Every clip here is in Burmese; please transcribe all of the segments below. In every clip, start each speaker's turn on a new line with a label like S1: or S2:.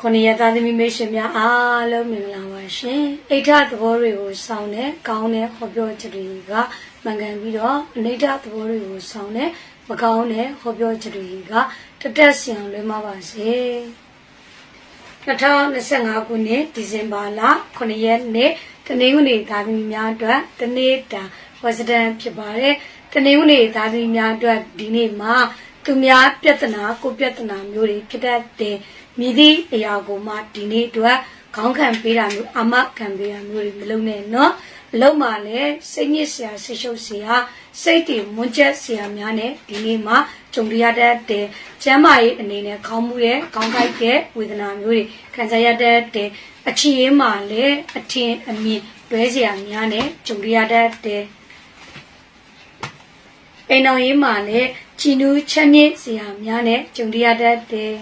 S1: ခொနည်းရသားသမီးမိတ်ဆွေများအားလုံးမင်္ဂလာပါရှင်အိဋ္ဌသဘောတွေကိုစောင့်တဲ့ကောင်းတဲ့ဟောပြောချက်တွေကမှန်ကန်ပြီးတော့အနိဋ္ဌသဘောတွေကိုစောင့်တဲ့မကောင်းတဲ့ဟောပြောချက်တွေကတတက်ဆင်လွှဲမှာပါစေ2025ခုနှစ်ဒီဇင်ဘာလ9ရက်နေ့တနင်္ဂနွေသားသမီးများအတွက်တနေ့တာဝဇဒန်ဖြစ်ပါတယ်တနင်္ဂနွေသားသမီးများအတွက်ဒီနေ့မှာ သူများပြဿနာကိုပြဿနာမျိုးတွေဖြစ်တတ်တယ်မြည်သည့်အရာကိုမှဒီနေ့အတွက်ခေါင်းခံပေးတာမျိုးအမခံပေးတာမျိုးတွေမလုပ်နဲ့နော်အလုံးမှလည်းစိတ်ညစ်စရာဆိတ်ရှုပ်စရာစိတ်တည်မွန်းကျက်စရာများနဲ့ဒီနေ့မှကြုံရတတ်တဲ့ကျမ်းမာရေးအနေနဲ့ခေါင်းမူရဲ့ခေါင်းကိုက်တဲ့ဝေဒနာမျိုးတွေခံစားရတတ်တဲ့အချီရင်းမှလည်းအထင်အမြင်တွဲစရာများနဲ့ကြုံရတတ်တဲ့အိမ်တော်ရေးမှလည်း ချီနူးချက်မြင့်စရာများနဲ့ကြုံရတတ်တဲ့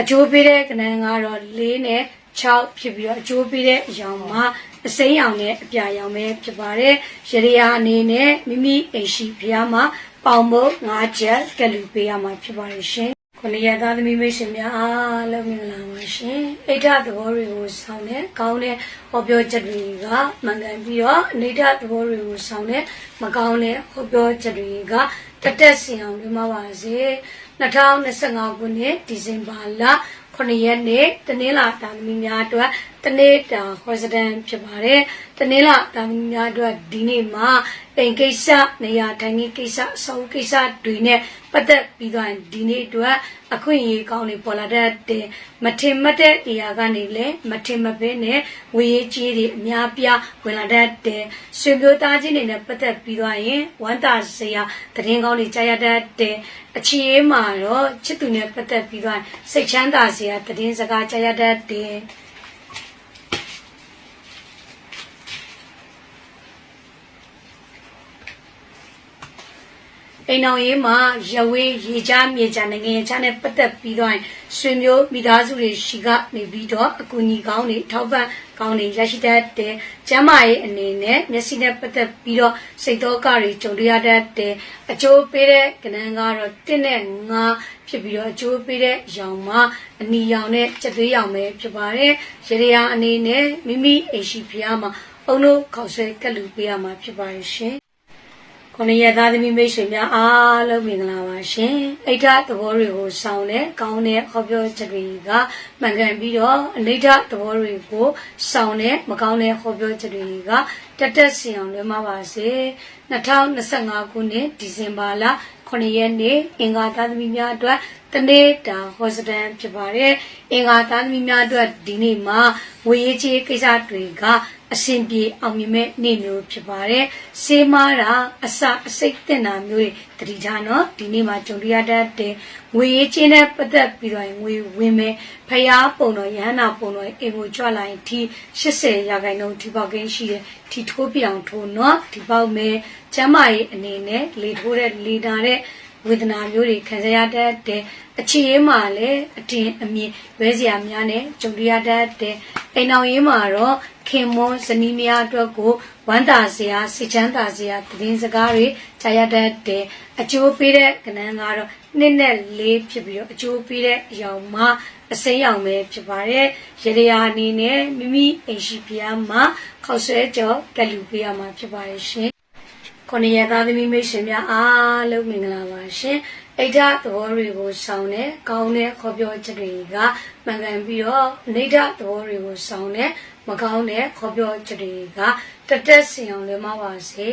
S1: အကျိုးပေးတဲ့ကဏ္ဍကတော့၄နဲ့6ဖြစ်ပြီးတော့အကျိုးပေးတဲ့အရောင်မှာအစိမ်းရောင်နဲ့အပြာရောင်ပဲဖြစ်ပါတယ်။ရရယာအနေနဲ့မိမိအိမ်ရှိဖျားမှာပေါင်ဖို့၅ချက်ကလူပေးရမှာဖြစ်ပါတယ်ရှင်။ ခொနည်းရသားသမီးမိတ်ဆွေများအားလုံးမင်္ဂလာပါရှင်။အိဋ္ဌသဘောတွေကိုဆောင်တဲ့ကောင်းတဲ့ဟောပြောချက်တွေကမှန်ကန်ပြီးတော့အနိဋ္ဌသဘောတွေကိုဆောင်တဲ့မကောင်းတဲ့ဟောပြောချက်တွေကတတက်စင်အောင်လွှမ်းပါပါစေ။2025ခုနှစ်ဒီဇင်ဘာလ9ရက်နေ့တနင်္လာတာသမီများအတွက် တနေ့တာဟောစဒန်ဖြစ်ပါတယ်တနင်္လာတာသမီများအတွက်ဒီနေ့မှာပိန်ကိစ္စနေရာထိုင်ကိစ္စအဆောင်ကိစ္စတွေနဲ့ပတ်သက်ပြီးတော့ဒီနေ့အတွက်အခွင့်အရေးကောင်းနေပေါ်လာတဲ့မထင်မှတ်တဲ့နေရာကနေလည်းမထင်မပဲနဲ့ဝေရေးကြီးတွေအများပြားဝင်လာတဲ့ဆွေမျိုးသားချင်းတွေနဲ့ပတ်သက်ပြီးတော့ရင်ဝမ်းသာစရာသတင်းကောင်းတွေကြားရတဲ့အခြေအေးမှာတော့ချစ်သူနဲ့ပတ်သက်ပြီးတော့စိတ်ချမ်းသာစရာသတင်းစကားကြားရတဲ့ အိမ်တော်ရေးမှာရဝေးရေချမြေချနိုင်ငံရေးချနဲ့ပတ်သက်ပြီးတော့ဆွေမျိုးမိသားစုတွေရှိကနေပြီးတော့အကူအညီကောင်းတွေထောက်ပံ့ကောင်းတွေရရှိတတ်တဲ့ကျမ်းမာရေးအနေနဲ့မျက်စိနဲ့ပတ်သက်ပြီးတော့စိတ်သောကတွေကြုံရတတ်တဲ့အကျိုးပေးတဲ့ကဏ္ဍကတော့တစ်နဲ့ငါးဖြစ်ပြီးတော့အကျိုးပေးတဲ့ရောင်မှာအနီရောင်နဲ့စက်သွေးရောင်ပဲဖြစ်ပါတယ်ရရယာအနေနဲ့မိမိအိမ်ရှိဖျားမှာအုံတို့ခေါက်ဆွဲကက်လူပေးရမှာဖြစ်ပါရှင် ခொနည်းရသားသမီးမိတ်ဆွေများအားလုံးမင်္ဂလာပါရှင်။အိဋ္ဌသဘောတွေကိုစောင့်တဲ့ကောင်းတဲ့ဟောပြောချက်တွေကမှန်ကန်ပြီးတော့အနိဋ္ဌသဘောတွေကိုစောင့်တဲ့မကောင်းတဲ့ဟောပြောချက်တွေကတတက်စီအောင်လွှဲမှာပါစေ။2025ခုနှစ်ဒီဇင်ဘာလ9ရက်နေ့အင်္ဂါသားသမီးများအတွက်တနေ့တာဟောစတန်ဖြစ်ပါတယ်။အင်္ဂါသားသမီးများအတွက်ဒီနေ့မှာဝေရေးချေကိစ္စတွေက အစဉ်ပြေအောင်မြင်မဲ့နေ့မျိုးဖြစ်ပါတယ်။စေးမားတာအစအစိတ်တင်တာမျိုးတွေတတိထားနော်ဒီနေ့မှာကြုံရတတ်တဲ့ငွေရေးချင်းနဲ့ပတ်သက်ပြီးတော့ငွေဝင်မယ်ဖျားပုံတော်ရဟန္တာပုံတော်အင်ကိုကြွလာရင်ဒီ80ရာခိုင်နှုန်းဒီပေါကင်းရှိတယ်ဒီထိုးပြောင်ထိုးနော်ဒီပေါက်မယ်ကျမ်းမာရေးအနေနဲ့လေထိုးတဲ့လေတာတဲ့ ဝေဒနာမျိုးတွေခံစားရတတ်တဲ့အခြေအေးမှာလည်းအတင်အမြင်ဝဲစရာများနဲ့ကြုံရတတ်တဲ့အိမ်အောင်ရေးမှာတော့ခင်မွန်းဇနီးမယားအတွက်ကိုဝမ်းသာစရာစိတ်ချမ်းသာစရာသတင်းစကားတွေကြားရတတ်တဲ့အကျိုးပေးတဲ့ကဏ္ဍကတော့နှစ်နဲ့လေးဖြစ်ပြီးတော့အကျိုးပေးတဲ့အရောင်မှာအစိမ်းရောင်ပဲဖြစ်ပါတယ်ရရယာအနေနဲ့မိမိအိမ်ရှိဖျားမှာခောက်ဆွဲကြောကလူပေးရမှာဖြစ်ပါတယ်ရှင် ခொနည်းရသားသမီးမိတ်ဆွေများအားလုံးမင်္ဂလာပါရှင်အိဋ္ဌသဘောတွေကိုဆောင်တဲ့ကောင်းတဲ့ခေါ်ပြောချက်တွေကမှန်ကန်ပြီးတော့အနိဋ္ဌသဘောတွေကိုဆောင်တဲ့မကောင်းတဲ့ခေါ်ပြောချက်တွေကတတက်စင်အောင်လွှဲမပါစေ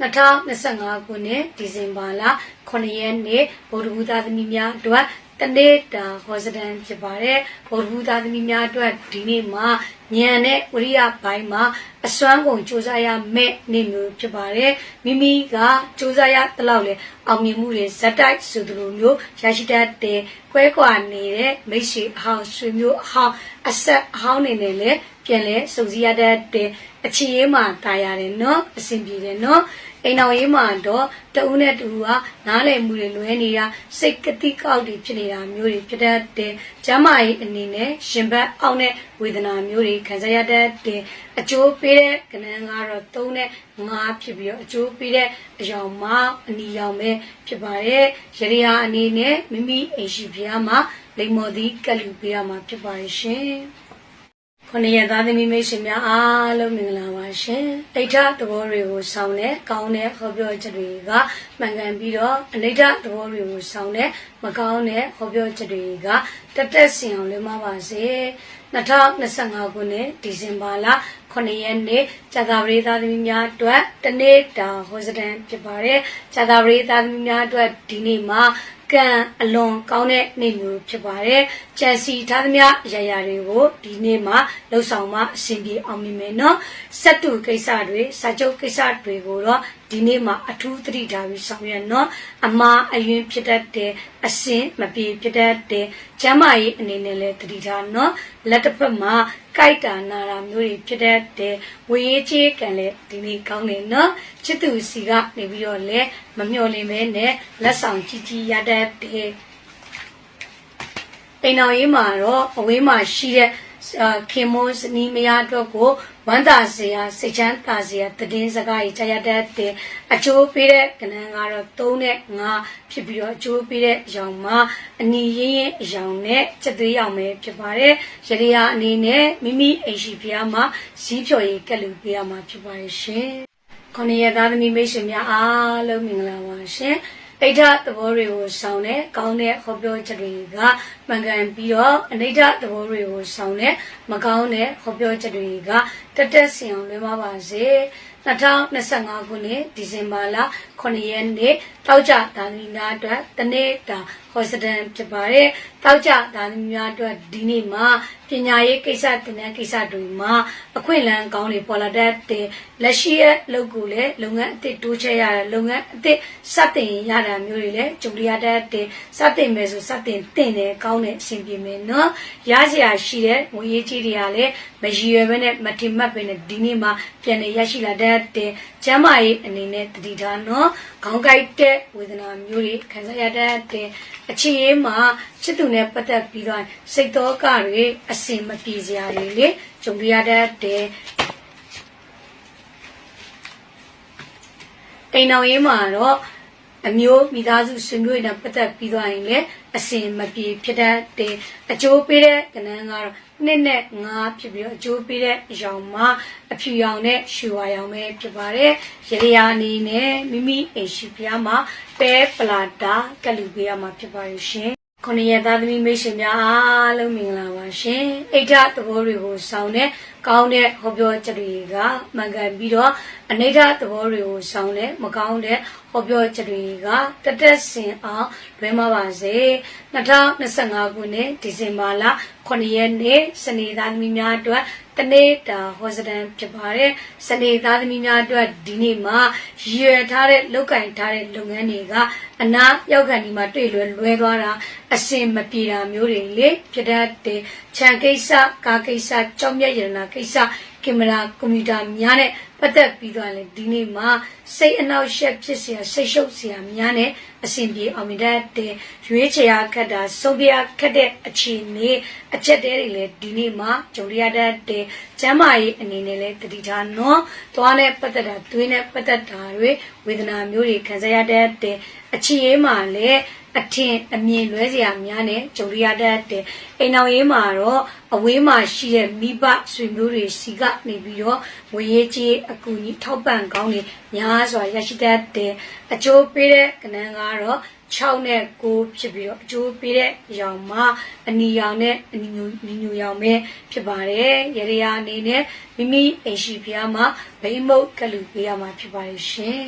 S1: 2025ခုနှစ်ဒီဇင်ဘာလ9ရက်နေ့ဗုဒ္ဓဘုရားသမီးများအတွက်တနေ့တာဟောစတန်ဖြစ်ပါတယ်ဗုဒ္ဓဘုရားသမီးများအတွက်ဒီနေ့မှာဉာဏ်နဲ့ဝိရိယဘိုင်းမှာအစွမ်းကုန်စူးစမ်းရမယ့်နေ့မျိုးဖြစ်ပါတယ်မိမိကစူးစမ်းရတလောက်လေအောင်မြင်မှုတွေဇက်တိုက်ဆိုသလိုမျိုးရရှိတတ်တဲ့ကွဲကွာနေတဲ့မိတ်ဆွေအဟောင်းဆွေမျိုးအဟောင်းအဆက်အဟောင်းနေနဲ့လေပြန်လဲစုံစည်းရတတ်တဲ့အခြေအေးမှာတာရတယ်နော်အဆင်ပြေတယ်နော်အိမ်တော်ရေးမှာတော့တဦးနဲ့တူကနားလည်မှုတွေလွဲနေတာစိတ်ကတိကောက်တွေဖြစ်နေတာမျိုးတွေဖြစ်တတ်တယ်။ကျမ်းမာရေးအနေနဲ့ရှင်ဘတ်အောင်တဲ့ဝေဒနာမျိုးတွေခံစားရတတ်တယ်။အကျိုးပေးတဲ့ကဏ္ဍကတော့3နဲ့5ဖြစ်ပြီးတော့အကျိုးပေးတဲ့အယောင်မှာအနီရောင်ပဲဖြစ်ပါတယ်။ရရယာအနေနဲ့မိမိအိမ်ရှိဖျားမှာလိမ္မော်သည်ကလူပေးရမှာဖြစ်ပါရဲ့ရှင် ခொနည်းသားသမီးမိတ်ဆွေများအားလုံးမင်္ဂလာပါရှင်။အိဋ္ဌသဘောတွေကိုဆောင်းတဲ့ကောင်းတဲ့ဟောပြောချက်တွေကမှန်ကန်ပြီးတော့အနိဋ္ဌသဘောတွေကိုဆောင်းတဲ့မကောင်းတဲ့ဟောပြောချက်တွေကတက်တက်စင်အောင်လွှမ်းမပါစေ။2025ခုနှစ်ဒီဇင်ဘာလ 9ရက်နေ့ဇာတာပရိသတ်သမီးများအတွက်တနေ့တာဟောစတန်ဖြစ်ပါတယ်။ဇာတာပရိသတ်သမီးများအတွက်ဒီနေ့မှာကံအလွန်ကောင်းတဲ့နေ့မျိုးဖြစ်ပါတယ်။ကြံစီထားသမျှအရာရာတွေကိုဒီနေ့မှာလှုပ်ဆောင်မှအဆင်ပြေအောင်မြင်မယ်နော်။စက်တူကိစ္စတွေစာချုပ်ကိစ္စတွေကိုတော့ဒီနေ့မှာအထူးသတိထားပြီးဆောင်ရွက်နော်။အမှားအယွင်းဖြစ်တတ်တဲ့အစင်မပြေဖြစ်တတ်တဲ့ကျမ်းမာရေးအနေနဲ့လည်းသတိထားနော်။လက်တစ်ဖက်မှာကြိုက်တာနာတာမျိုးတွေဖြစ်တတ်တဲ့ဝေရေးချေးကံလည်းဒီနေ့ကောင်းတယ်နော်။ချစ်သူစီကနေပြီးတော့လည်းမမျှော်လင့်ပဲနဲ့လက်ဆောင်ကြီးကြီးရတတ်တဲ့အိမ်တော်ရေးမှာတော့အဝေးမှာရှိတဲ့အာခင်မွန်းစနီးမယားအတွက်ကို ဝမ်းသာစရာစိတ်ချမ်းသာစရာတည်င်းစကားကြီးကြားရတတ်တဲ့အချိုးပေးတဲ့ကဏ္ဍကတော့3နဲ့5ဖြစ်ပြီးတော့အချိုးပေးတဲ့အရောင်မှာအနီရင်းရင်းအရောင်နဲ့ချက်သွေးရောင်ပဲဖြစ်ပါတယ်ရရရာအနေနဲ့မိမိအိမ်ရှိဖျားမှာဇီးဖြော်ရည်ကက်လူပေးရမှာဖြစ်ပါတယ်ရှင်ခொနည်းသားသမီးမိတ်ဆွေများအားလုံးမင်္ဂလာပါရှင်အိ ဋ္ဌသဘောတွေကိုဆောင်တဲ့ကောင်းတဲ့ဟောပြောချက်တွေကမှန်ကန်ပြီးတော့အနိဋ္ဌသဘောတွေကိုဆောင်တဲ့မကောင်းတဲ့ဟောပြောချက်တွေကတက်တက်စင်အောင်လွှဲပါပါစေ2025ခုနှစ်ဒီဇင်ဘာလ 9ရက်နေ့တောက်ကြဒါသမီများအတွက်တနေ့တာဟောစတန်ဖြစ်ပါတယ်တောက်ကြဒါသမီများအတွက်ဒီနေ့မှာပညာရေးကိစ္စတင်တဲ့ကိစ္စတွေမှာအခွင့်အလမ်းကောင်းတွေပေါ်လာတတ်တဲ့လက်ရှိရဲ့လုပ်ကိုလည်းလုပ်ငန်းအသစ်တိုးချဲ့ရတဲ့လုပ်ငန်းအသစ်စတင်ရတာမျိုးတွေလည်းကြုံရတတ်တဲ့စတင်မယ်ဆိုစတင်တင်တယ်ကောင်းတဲ့အဆင်ပြေမယ်နော်ရစရာရှိတဲ့ငွေရေးကြီးတွေကလည်း မရည်ရွယ်ဘဲနဲ့မထင်မှတ်ဘဲနဲ့ဒီနေ့မှာပြန်လည်ရရှိလာတတ်တဲ့ကျမ်းမာရေးအနေနဲ့တတိထားနော်ခေါင်းကိုက်တဲ့ဝေဒနာမျိုးတွေခံစားရတတ်တဲ့အခြေရေးမှာချစ်သူနဲ့ပတ်သက်ပြီးတော့စိတ်တော်ကတွေအစင်မပြေစရာတွေလေကြုံရတတ်တဲ့အိမ်တော်ရေးမှာတော့ အမျိုးမိသားစုဆွေမျိုးတွေနဲ့ပတ်သက်ပြီးသွားရင်လည်းအစင်မပြေဖြစ်တတ်တဲ့အကျိုးပေးတဲ့ကဏ္ဍကတော့နှစ်နဲ့ငါးဖြစ်ပြီးတော့အကျိုးပေးတဲ့အရောင်မှာအဖြူရောင်နဲ့ရွှေဝါရောင်ပဲဖြစ်ပါတယ်ရရရာအနေနဲ့မိမိအိမ်ရှိဖျားမှာပဲပလာတာကလူပေးရမှာဖြစ်ပါရဲ့ရှင်ခொနည်းသားသမီးမိတ်ဆွေများအားလုံးမင်္ဂလာပါရှင်အိဋ္ဌသဘောတွေကိုစောင်းတဲ့ ကောင်းတဲ့ဟောပြောချက်တွေကမှန်ကန်ပြီးတော့အနိဋ္ဌသဘောတွေကိုစောင်းတဲ့မကောင်းတဲ့ဟောပြောချက်တွေကတက်တက်စင်အောင်လွဲမပါစေ2025ခုနှစ်ဒီဇင်ဘာလ9ရက်နေ့စနေသားသမီးများအတွက်တနေ့တာဟောစတန်ဖြစ်ပါတယ်စနေသားသမီးများအတွက်ဒီနေ့မှာရည်ရွယ်ထားတဲ့လောက်ကင်ထားတဲ့လုပ်ငန်းတွေကအနာရောက်ကန်ဒီမှာတွေ့လွယ်လွဲသွားတာအစင်မပြေတာမျိုးတွေလေဖြစ်တတ်တဲ့ ခြံကိစ္စကားကိစ္စကြောင်းမြတ်ရတနာကိစ္စကင်မရာကွန်ပျူတာများနဲ့ပတ်သက်ပြီးတော့လည်းဒီနေ့မှာစိတ်အနှောက်အယှက်ဖြစ်เสียစိတ်ရှုပ်เสียများနဲ့အဆင်ပြေအောင်မြင်တတ်တဲ့ရွေးချယ်ရခက်တာဆုံးဖြတ်ခက်တဲ့အခြေအနေအချက်တဲတွေလည်းဒီနေ့မှာကြုံရတတ်တဲ့ကျမ်းမာရေးအနေနဲ့လည်းတတိထားနော်သွားနဲ့ပတ်သက်တာသွေးနဲ့ပတ်သက်တာတွေဝေဒနာမျိုးတွေခံစားရတတ်တဲ့အခြေအေးမှာလည်း အထင်အမြင်လွဲစရာများနဲ့ကြုံရတတ်တဲ့အိမ်အောင်ရေးမှာတော့အဝေးမှာရှိတဲ့မိဘဆွေမျိုးတွေစီကနေပြီးတော့ဝေရေးကြီးအကူကြီးထောက်ပံ့ကောင်းတွေများစွာရရှိတတ်တဲ့အကျိုးပေးတဲ့ကဏ္ဍကတော့6နဲ့9ဖြစ်ပြီးတော့အကျိုးပေးတဲ့ရောင်မှာအနီရောင်နဲ့အနီညူနီညူရောင်ပဲဖြစ်ပါတယ်ရရရာအနေနဲ့မိမိအိမ်ရှိဖျားမှာဗိမုတ်ကလူပေးရမှာဖြစ်ပါတယ်ရှင်